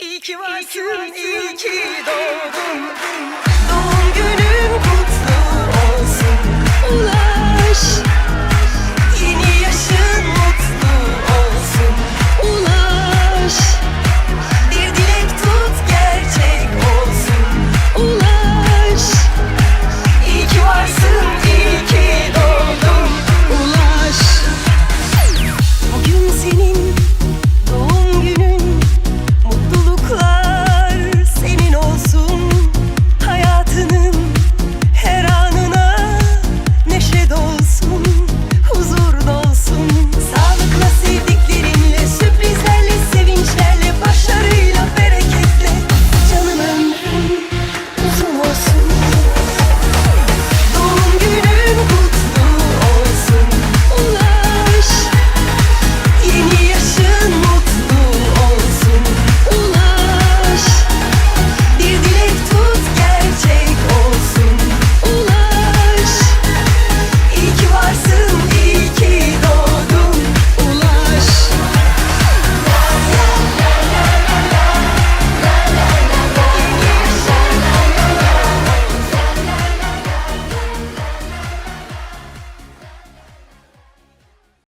İyi ki varsın, iyi ki doğdun. Doğum günün kutlu olsun. Ulaş. Yeni yaşın mutlu olsun. Ulaş. Bir dilek tut gerçek olsun. Ulaş. İyi ki varsın, iyi ki doğdun. Ulaş. Bugün senin